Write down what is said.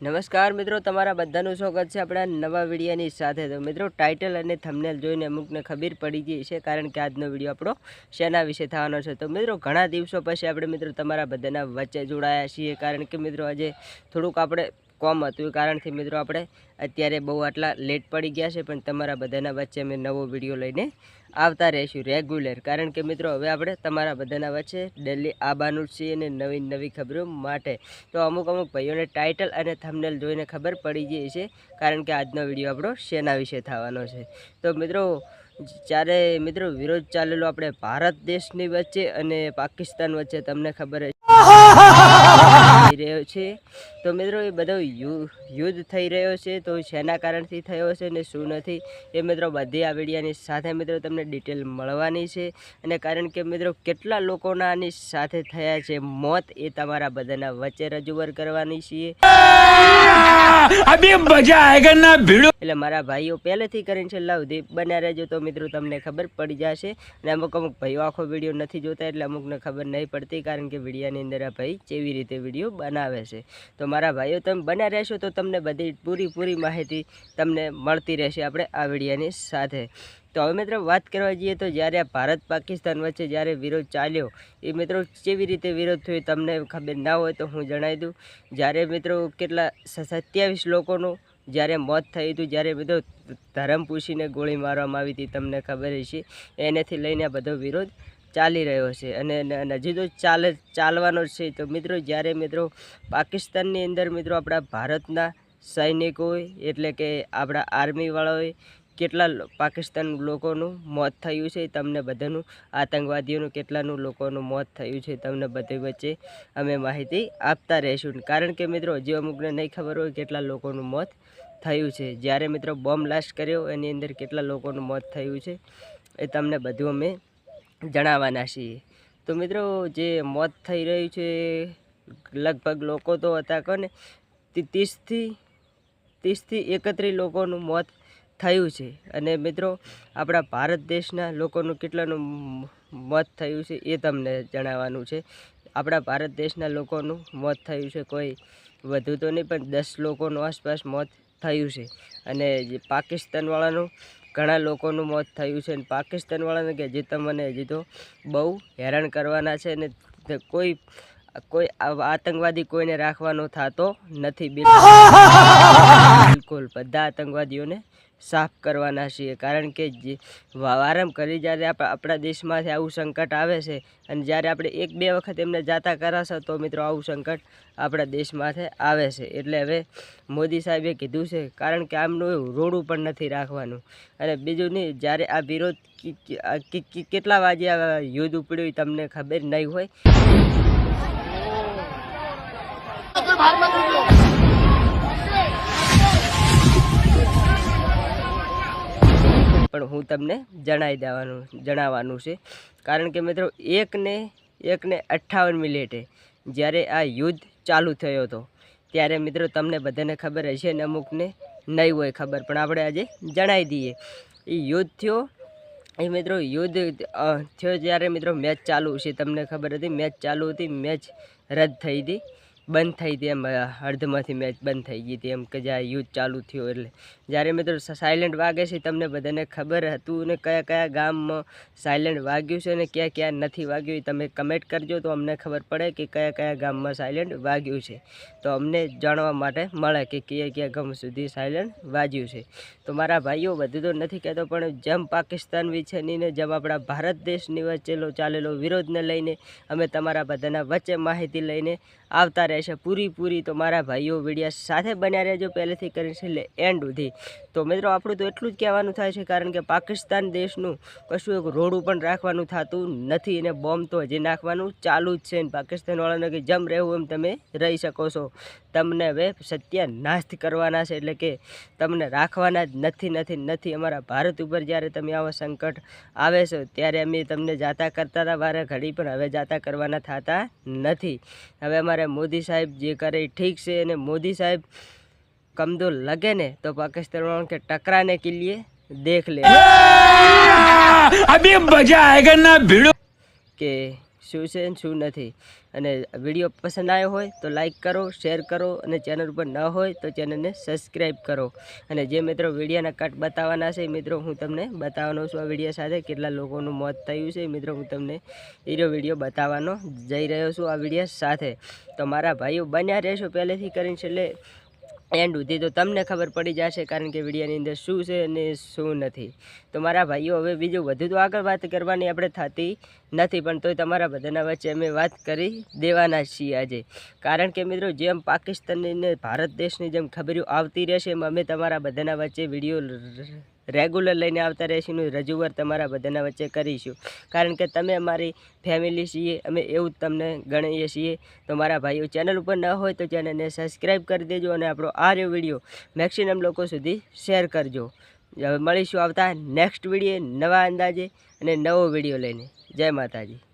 નમસ્કાર મિત્રો, તમારા બધાનું સ્વાગત છે આપણા નવા વિડીયોની સાથે. તો મિત્રો ટાઇટલ અને થંબનેલ જોઈને અમુકને ખબર પડી ગઈ છે કારણ કે આજનો વીડિયો આપણો શેના વિશે થવાનો છે. તો મિત્રો, ઘણા દિવસો પછી આપણે મિત્રો તમારા બધાના વચ્ચે જોડાયા છીએ, કારણ કે મિત્રો, આજે થોડુંક આપણે કોમ હતું કારણથી મિત્રો આપણે અત્યારે બહુ આટલા લેટ પડી ગયા છે, પણ તમારા બધાના વચ્ચે અમે નવો વીડિયો લઈને આવતા રહીશું રેગ્યુલર કારણ કે મિત્રો હવે આપણે તમારા બધાના વચ્ચે ડેલી આવવાનું છીએ અને નવી નવી ખબરો માટે. તો અમુક અમુક ભાઈઓને ટાઇટલ અને થંબનેલ જોઈને ખબર પડી ગઈ છે, કારણ કે આજનો વીડિયો આપણો શેના વિશે થવાનો છે. તો મિત્રો, જ્યારે મિત્રો વિરોધ ચાલેલો આપણે ભારત દેશની વચ્ચે અને પાકિસ્તાન વચ્ચે, તમને ખબર થઈ રહ્યો છે. તો મિત્રો એ બધો યુદ્ધ થઈ રહ્યો છે. તો શેના કારણથી થયો છે ને શું નથી એ મિત્રો બધી આ વિડીયાની સાથે મિત્રો તમને ડિટેલ મળવાની છે. અને કારણ કે મિત્રો કેટલા લોકોના આની સાથે થયા છે મોત એ તમારા બધાના વચ્ચે રજૂઆત કરવાની છીએ. એટલે મારા ભાઈઓ પહેલેથી કરીને છેલ્લા સુધી બન્યા રહેજો તો મિત્રો તમને ખબર પડી જશે. અને અમુક અમુક ભાઈઓ આખો વીડિયો નથી જોતા એટલે અમુકને ખબર નહીં પડતી કારણ કે વિડીયાની અંદર આ ભાઈ કેવી રીતે વીડિયો બનાવે છે. તો મારા ભાઈઓ, તમે બન્યા રહેશો તો તમને બધી પૂરી પૂરી માહિતી તમને મળતી રહેશે આપણે આ વિડીયાની સાથે. તો હવે મિત્રો વાત કરવા જઈએ તો જ્યારે આ ભારત પાકિસ્તાન વચ્ચે જ્યારે વિરોધ ચાલ્યો, એ મિત્રો કેવી રીતે વિરોધ થયો તમને ખબર ના હોય તો હું જણાવી દઉં. જ્યારે મિત્રો કેટલા સત્યાવીસ લોકોનું જ્યારે મોત થયું હતું, જ્યારે બધો ધરમ પૂછીને ગોળી મારવામાં આવી હતી, તમને ખબર હશે. એનેથી લઈને આ બધો વિરોધ ચાલી રહ્યો છે અને હજી તો ચાલે, ચાલવાનો છે. તો મિત્રો, જ્યારે મિત્રો પાકિસ્તાનની અંદર મિત્રો આપણા ભારતના સૈનિકોએ એટલે કે આપણા આર્મીવાળાઓએ કેટલા પાકિસ્તાન લોકોનું મોત થયું છે, તમને બધાનું, આતંકવાદીઓનું કેટલાનું લોકોનું મોત થયું છે, તમને બધી વચ્ચે અમે માહિતી આપતા રહીશું. કારણ કે મિત્રો, હજી અમુકને નહીં ખબર હોય કેટલા લોકોનું મોત થયું છે. જ્યારે મિત્રો બોમ્બ બ્લાસ્ટ કર્યો, એની અંદર કેટલા લોકોનું મોત થયું છે, એ તમને બધું અમે જણાવવાના છીએ. તો મિત્રો, જે મોત થઈ રહ્યું છે, લગભગ લોકો તો હતા કોને? ત્રીસથી ત્રીસથી એકત્રીસ લોકોનું મોત થયું છે. અને મિત્રો, આપણા ભારત દેશના લોકોનું કેટલાનું મોત થયું છે એ તમને જણાવવાનું છે. આપણા ભારત દેશના લોકોનું મોત થયું છે કોઈ વધુ તો નહીં, પણ દસ લોકોનું આસપાસ મોત થયું છે. અને જે પાકિસ્તાનવાળાનું ઘણા લોકોનું મોત થયું છે. અને પાકિસ્તાનવાળાને કે હજી તમને હજી તો બહુ હેરાન કરવાના છે અને કોઈ કોઈ આતંકવાદી કોઈને રાખવાનો થતો નથી. બિલકુલ બધા આતંકવાદીઓને સાફ કરવાના છીએ. કારણ કે જે વા- કરી જ્યારે આપ- આપણા દેશમાંથી આવું સંકટ આવે છે અને જ્યારે આપણે એક, બે વખત એમને જાતા કરાશે તો મિત્રો આવું સંકટ આપણા દેશમાંથી આવે છે. એટલે હવે મોદી સાહેબે કીધું છે, કારણ કે આમનું રોડું પણ નથી રાખવાનું. અને બીજું નહીં, જ્યારે આ વિરોધ કેટલા વાગે યુદ્ધ ઉપડ્યું તમને ખબર નહીં હોય? પણ હું તમને જણાવી દેવાનું, જણાવવાનું છે. કારણ કે મિત્રો, એકને એકને અઠ્ઠાવન મિનિટે જ્યારે આ યુદ્ધ ચાલુ થયો હતો, ત્યારે મિત્રો તમને બધાને ખબર હશે ને અમુકને નહીં હોય ખબર, પણ આપણે આજે જણાવી દઈએ. એ યુદ્ધ થયો એ મિત્રો યુદ્ધ થયો જ્યારે મિત્રો મેચ ચાલુ છે, તમને ખબર હતી, મેચ ચાલુ હતી, મેચ રદ થઈ હતી. બંધ થઈ હતી એમ અ, અડધમાંથી મેચ બંધ થઈ ગઈ હતી એમ કે જ્યાં યુદ્ધ ચાલુ થયો એટલે. જ્યારે મિત્રો સાયલેન્ટ વાગે છે તમને બધાને ખબર હતું ને કયા કયા ગામમાં સાયલેન્ટ વાગ્યું છે ને ક્યાં ક્યાં નથી વાગ્યું એ તમે કમેન્ટ કરજો તો અમને ખબર પડે કે કયા કયા ગામમાં સાયલેન્ટ વાગ્યું છે. તો અમને જાણવા માટે મળે કે કયા કયા ગામ સુધી સાયલેન્ટ વાગ્યું છે. તો મારા ભાઈઓ બધું તો નથી કહેતો પણ જેમ પાકિસ્તાન વિશેની ને જેમ આપણા ભારત દેશની વચ્ચેલો ચાલેલો વિરોધને લઈને અમે તમારા બધાના વચ્ચે માહિતી લઈને આવતા રહેશે પૂરીપૂરી પૂરી તો મારા ભાઈઓ વિડીયા સાથે બન્યા રહેજો પહેલેથી કરીને છેલ્લે એન્ડ સુધી. તો મિત્રો, આપણું તો એટલું જ કહેવાનું થાય છે, કારણ કે પાકિસ્તાન દેશનું કશું એક રોડું પણ રાખવાનું થતું નથી અને બોમ્બ તો હજી નાખવાનું ચાલુ જ છે અને પાકિસ્તાનવાળાને કે જેમ રહેવું એમ તમે રહી શકો છો. તમને હવે સત્યાનાશ કરવાના છે, એટલે કે તમને રાખવાના જ નથી નથી નથી. અમારા ભારત ઉપર જ્યારે તમે આવા સંકટ આવે છે, ત્યારે અમે તમને જાતા કરતા હતા. વારે ઘડી પણ હવે જાતા કરવાના થતા નથી. હવે અમારે મોદી સાહેબ જે કરે એ ઠીક છે અને મોદી સાહેબ કમદો લગે ને તો પાકિસ્તાન કે ટકરાને કે લીએ દેખ લે. અભી મજા આયેગા ના ભીડો. કે શું છે ને શું નથી. અને વીડિયો પસંદ આવ્યો હોય તો લાઇક કરો શેર કરો અને ચેનલ પર ન હોય તો ચેનલને સબસ્ક્રાઈબ કરો. અને જે મિત્રો વિડીયાના કટ બતાવવાના છે મિત્રો હું તમને બતાવવાનો છું. આ વીડિયો સાથે કેટલા લોકોનું મોત થયું છે મિત્રો હું તમને એનો વીડિયો બતાવવાનો જઈ રહ્યો છું આ વીડિયો સાથે. તો મારા ભાઈઓ બન્યા રહેશો પહેલેથી કરીને, છેલ્લે એન્ડ સુધી તો તમને ખબર પડી જશે કારણ કે વિડીયોની અંદર શું છે અને શું નથી. તો મારા ભાઈઓ, હવે બીજું વધુ તો આગળ વાત કરવાની આપણે થતી નથી, પણ તોય તમારા બધાના વચ્ચે અમે વાત કરી દેવાના છીએ આજે. કારણ કે મિત્રો, જેમ પાકિસ્તાનની ભારત દેશની જેમ ખબર આવતી રહેશે, એમ અમે તમારા બધાના વચ્ચે વીડિયો રેગ્યુલર લઈને આવતા રહીશું રજૂઆત તમારા બધાના વચ્ચે કરીશું. કારણ કે તમે અમારી ફેમિલી છીએ, અમે એવું જ તમને ગણીએ છીએ. તો મારા ભાઈઓ ચેનલ ઉપર ન હોય તો ચેનલને સબસ્ક્રાઈબ કરી દેજો અને આપણો આ રહ્યો વીડિયો મેક્સિમમ લોકો સુધી શેર કરજો. હવે મળીશું આવતા નેક્સ્ટ વીડિયો નવા અંદાજે અને નવો વીડિયો લઈને. જય માતાજી.